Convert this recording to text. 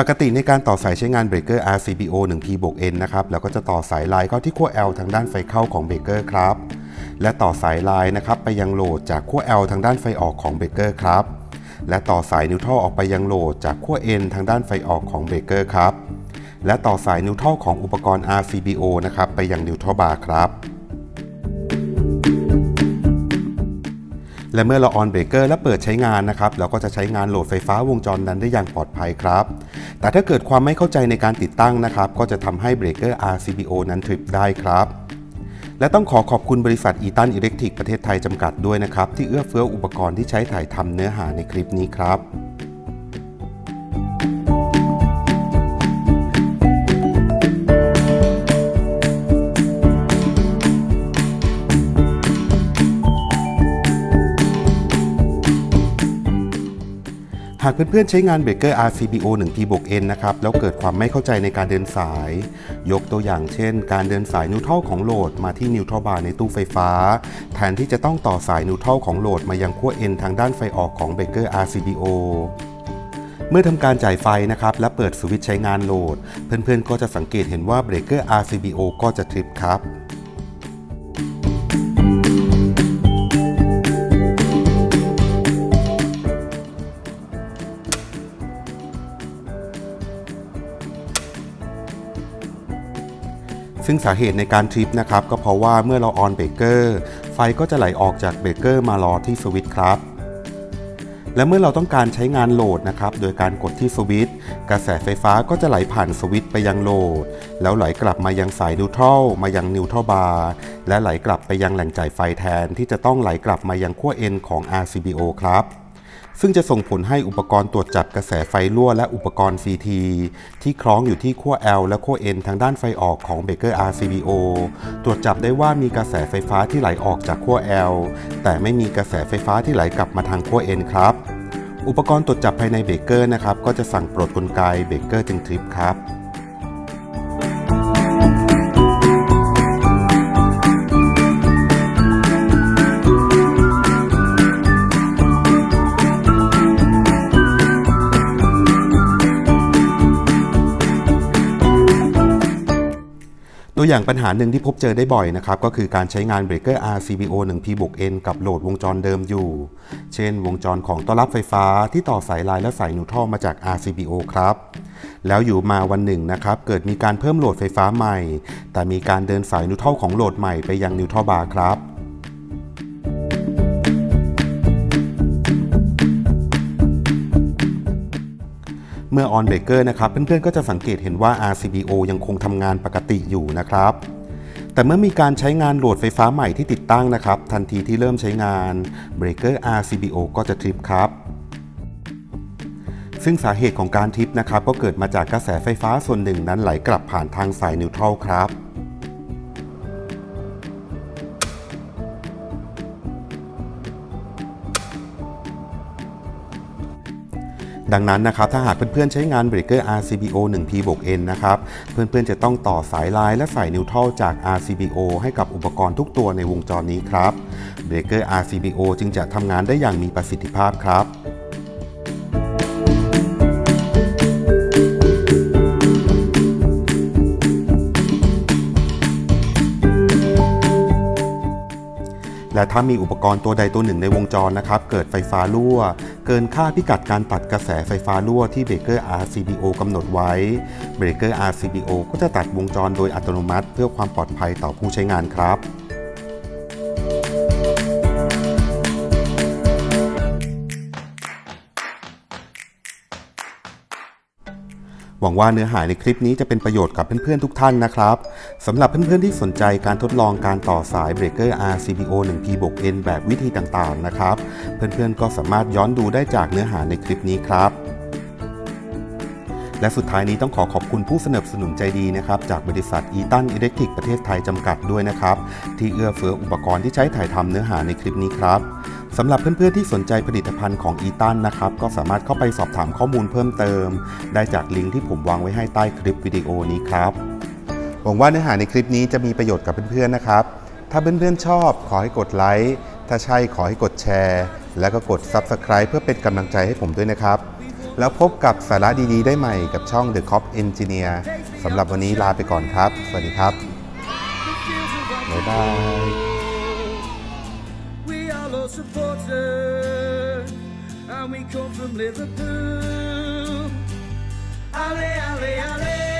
ปกติในการต่อสายใช้งานเบรกเกอร์ RCBO 1P บวก N นะครับ แล้วก็จะต่อสายไลายเข้าที่ขั้ว L ทางด้านไฟเข้าของเบรกเกอร์ครับ และต่อสายไลายนะครับไปยังโหลดจากขั้ว L ทางด้านไฟออกของเบรกเกอร์ครับ และต่อสายนิวทรัลออกไปยังโหลดจากขั้ว N ทางด้านไฟออกของเบรกเกอร์ครับ และต่อสายนิวทรัลของอุปกรณ์ RCBO นะครับไปยังนิวทรัลบาร์ครับ และเมื่อเราออนเบรกเกอร์และเปิดใช้งานนะครับ เราก็จะใช้งานโหลดไฟฟ้าวงจรนั้นได้อย่างปลอดภัยครับ แต่ถ้าเกิดความไม่เข้าใจในการติดตั้งนะครับ ก็จะทำให้เบรกเกอร์ RCBO นั้นทริปได้ครับและต้องขอขอบคุณบริษัทอีตันอิเล็กทริกประเทศไทยจำกัดด้วยนะครับ ที่เอื้อเฟื้ออุปกรณ์ที่ใช้ถ่ายทำเนื้อหาในคลิปนี้ครับ หากเพื่อนๆใช้งานเบรกเกอร์ RCBO 1P บวก N นะครับ แล้วเกิดความไม่เข้าใจในการเดินสาย ยกตัวอย่างเช่น การเดินสายนิวทรัลของโหลดมาที่นิวทรัลบาร์ในตู้ไฟฟ้า แทนที่จะต้องต่อสายนิวทรัลของโหลดมายังขั้ว N ทางด้านไฟออกของเบรกเกอร์ RCBO เมื่อทำการจ่ายไฟนะครับ และเปิดสวิตช์ใช้งานโหลด เพื่อนๆก็จะสังเกตเห็นว่าเบรกเกอร์ RCBO ก็จะทริปครับ ซึ่งสาเหตุในการทริปนะครับก็เพราะว่าเมื่อเราออนเบรกเกอร์ไฟก็จะไหลออกจากเบรกเกอร์มารอที่สวิตช์ครับและเมื่อเราต้องการใช้งานโหลดนะครับ โดยการกดที่สวิตช์กระแสไฟฟ้าก็จะไหลผ่านสวิตช์ไปยังโหลด แล้วไหลกลับมายังสายนิวทรัลมายังนิวทรัลบาร์และไหลกลับไปยังแหล่งจ่ายไฟแทนที่จะต้องไหลกลับมายังขั้ว N ของ RCBO ครับ ซึ่งจะส่งผลให้อุปกรณ์ตรวจจับกระแสไฟรั่วและอุปกรณ์ CT ที่คล้องอยู่ที่ขั้ว L และขั้ว N ทางด้านไฟออกของเบเกอร์ RCBO ตรวจจับได้ว่ามีกระแสไฟฟ้าที่ไหลออกจากขั้ว L แต่ไม่มีกระแสไฟฟ้าที่ไหลกลับมาทางขั้ว N ครับ อุปกรณ์ตรวจจับภายในเบเกอร์นะครับก็จะสั่งปลดกลไกเบเกอร์จึงทริปครับ ตัวอย่างปัญหาหนึ่งที่พบเจอได้บ่อยนะครับ ก็คือการใช้งานเบรกเกอร์ RCBO 1P บวก N กับโหลดวงจรเดิมอยู่ เช่น วงจรของต้อนรับไฟฟ้าที่ต่อสายลายและสายนูทรัลมาจาก RCBO ครับ แล้วอยู่มาวันหนึ่งนะครับ เกิดมีการเพิ่มโหลดไฟฟ้าใหม่ แต่มีการเดินสายนูทรัลของโหลดใหม่ไปยังนิวทรัลบาร์ครับ มื่อออนเบรกเกอร์นะครับเพื่อนๆก็จะสังเกตเห็นว่า RCBO ยังคงทำงานปกติอยู่นะครับแต่เมื่อมีการใช้งานโหลดไฟฟ้าใหม่ที่ติดตั้งนะครับ ทันทีที่เริ่มใช้งานเบรกเกอร์ RCBO ก็จะทริปครับ ซึ่งสาเหตุของการทริปนะครับ ก็เกิดมาจากกระแสไฟฟ้าส่วนหนึ่งนั้นไหลกลับผ่านทางสายนิวทรัลครับ ดังนั้นนะครับถ้าหากเพื่อนๆใช้งานเบรกเกอร์ RCBO 1P บวก N นะครับเพื่อนๆจะต้องต่อสายลายและสายนิวทรัลจาก RCBO ให้กับอุปกรณ์ทุกตัวในวงจรนี้ครับเบรกเกอร์ RCBO จึงจะทำงานได้อย่างมีประสิทธิภาพครับ และถ้ามีอุปกรณ์ตัวใดตัวหนึ่งในวงจรนะครับ เกิดไฟฟ้ารั่ว เกินค่าพิกัดการตัดกระแสไฟฟ้ารั่วที่เบรกเกอร์ RCBO กำหนดไว้เบรกเกอร์ RCBO ก็จะตัดวงจรโดยอัตโนมัติ เพื่อความปลอดภัยต่อผู้ใช้งานครับ หวังว่าเนื้อหาในคลิปนี้จะเป็นประโยชน์กับเพื่อนๆทุกท่านนะครับสำหรับเพื่อนๆที่สนใจการทดลองการต่อสายเบรกเกอร์ RCBO 1P บวก N แบบวิธีต่างๆนะครับ เพื่อนๆก็สามารถย้อนดูได้จากเนื้อหาในคลิปนี้ครับและสุดท้ายนี้ต้องขอขอบคุณผู้สนับสนุนใจดีนะครับจากบริษัทอีตันอิเล็กทริกประเทศไทยจำกัดด้วยนะครับ ที่เอื้อเฟื้ออุปกรณ์ที่ใช้ถ่ายทำเนื้อหาในคลิปนี้ครับ สำหรับเพื่อนๆที่สนใจผลิตภัณฑ์ของอีตันนะครับ ก็สามารถเข้าไปสอบถามข้อมูลเพิ่มเติม ได้จากลิงก์ที่ผมวางไว้ให้ใต้คลิปวิดีโอนี้ครับหวังว่าเนื้อหาในคลิปนี้จะมีประโยชน์กับเพื่อนๆนะครับ ถ้าเพื่อนๆชอบขอให้กดไลค์ถ้าใช่ขอให้กดแชร์ และก็กด Subscribe เพื่อเป็นกำลังใจให้ผมด้วยนะครับ แล้วพบกับสาระดีๆ ได้ใหม่กับช่อง The Cop Engineer สำหรับวันนี้ลาไปก่อนครับ สวัสดีครับ บ๊ายบาย Arsenal supporter, and we come from Liverpool. Alley, alley, alley.